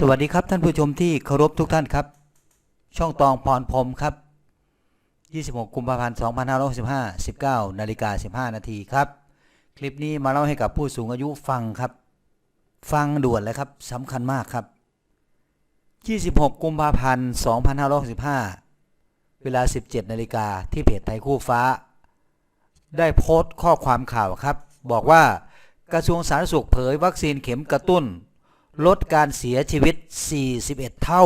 สวัสดีครับท่านผู้ชมที่เคารพทุกท่านครับ ช่องตองพรพรมครับ 26 กุมภาพันธ์ 2565 19นาฬิกา15 นาทีครับ คลิปนี้มาเล่าให้กับผู้สูงอายุฟังครับ ฟังด่วนเลยครับสำคัญมากครับ 26 กุมภาพันธ์ 2565 เวลา 17 นาฬิกาที่เพจไทยคู่ฟ้า ได้โพสต์ข้อความข่าวครับ บอกว่ากระทรวงสาธารณสุขเผยวัคซีนเข็มกระตุ้น ลดการเสียชีวิต 41 เท่า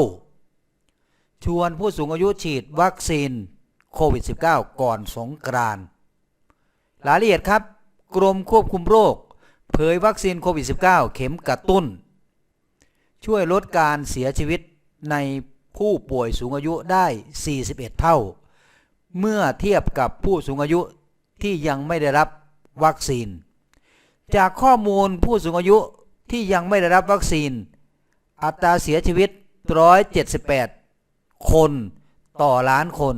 ชวนผู้สูงอายุฉีดวัคซีนโควิด -19 ก่อนสงกรานต์รายละเอียดครับ กรมควบคุมโรค เผยวัคซีนโควิด -19 เข็มกระตุ้น ช่วยลดการเสียชีวิตในผู้ป่วยสูงอายุได้ 41 เท่า เมื่อเทียบกับผู้สูงอายุที่ยังไม่ได้รับวัคซีน จากข้อมูลผู้สูงอายุ ที่ยังไม่ได้รับวัคซีน อัตราเสียชีวิต 178 คนต่อล้านคน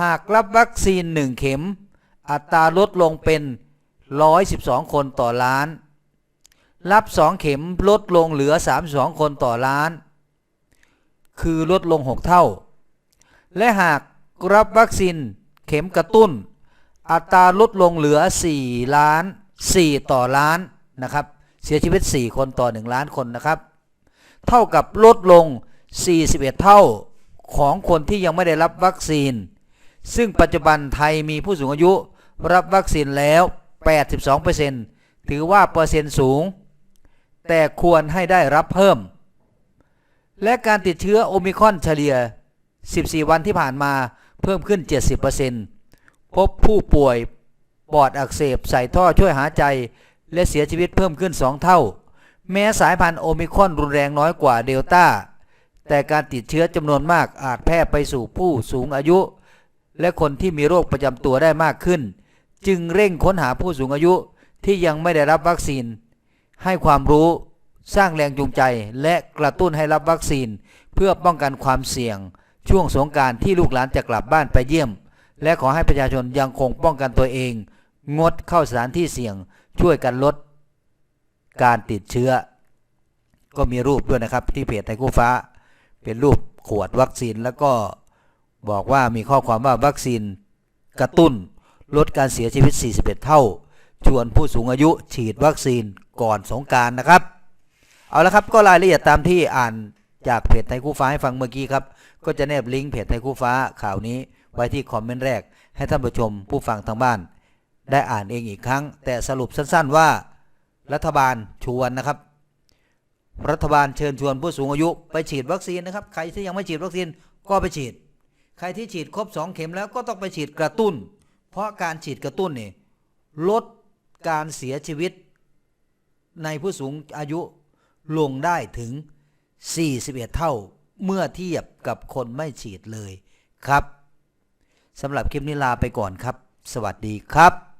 หากรับวัคซีน 1 เข็ม อัตราลดลงเป็น 112 คนต่อล้าน รับ 2 เข็มลดลงเหลือ 32 คนต่อล้าน คือลดลง 6 เท่า และหากรับวัคซีนเข็มกระตุ้น อัตราลดลงเหลือ 4 ล้าน 4 ต่อล้านนะครับ เสียชีวิต 4 คนต่อ 1 ล้านคนนะครับ เท่ากับลดลง 41 เท่าของคนที่ยังไม่ได้รับวัคซีน ซึ่งปัจจุบันไทยมีผู้สูงอายุรับวัคซีนแล้ว 82%ถือว่าเปอร์เซ็นต์สูง แต่ควรให้ได้รับเพิ่ม และการติดเชื้อโอมิคอนเฉลี่ย 14 วันที่ผ่านมาเพิ่มขึ้น 70%พบผู้ป่วยปอดอักเสบใส่ท่อช่วยหายใจ และเสียชีวิตเพิ่มขึ้น 2 เท่า แม้สายพันธุ์โอมิครอนรุนแรงน้อยกว่าเดลต้า แต่การติดเชื้อจำนวนมากอาจแพร่ไปสู่ผู้สูงอายุ และคนที่มีโรคประจำตัวได้มากขึ้น จึงเร่งค้นหาผู้สูงอายุที่ยังไม่ได้รับวัคซีน ให้ความรู้สร้างแรงจูงใจและกระตุ้นให้รับวัคซีน เพื่อป้องกันความเสี่ยง ช่วงสงการที่ลูกหลานจะกลับบ้านไปเยี่ยม และขอให้ประชาชนยังคงป้องกันตัวเอง งดเข้าสถานที่เสี่ยง ช่วยกันลดการติดเชื้อ ก็มีรูปด้วยนะครับ ที่เพจไทยคู่ฟ้า เป็นรูปขวดวัคซีนแล้วก็บอกว่ามีข้อความว่าวัคซีนกระตุ้นลดการเสียชีวิต 41 เท่า ชวนผู้สูงอายุฉีดวัคซีนก่อนสงการนะครับ เอาละครับก็รายละเอียดตามที่อ่านจากเพจไทยคู่ฟ้าให้ฟังเมื่อกี้ครับ ก็จะแนบลิงก์เพจไทยคู่ฟ้าข่าวนี้ไว้ที่คอมเมนต์แรกให้ท่านผู้ชมผู้ฟังทางบ้าน ได้อ่านเองอีกครั้ง แต่สรุปสั้นๆว่า รัฐบาลชวนนะครับ รัฐบาลเชิญชวนผู้สูงอายุไปฉีดวัคซีนนะครับ ใครที่ยังไม่ฉีดวัคซีนก็ไปฉีด ใครที่ฉีดครบ 2 เข็มแล้วก็ต้องไปฉีดกระตุ้น เพราะการฉีดกระตุ้นนี่ลดการเสียชีวิต ในผู้สูงอายุลงได้ถึง 41 เท่าเมื่อเทียบกับคนไม่ฉีดเลยครับสำหรับคลิปนี้ลาไปก่อนครับ สวัสดีครับ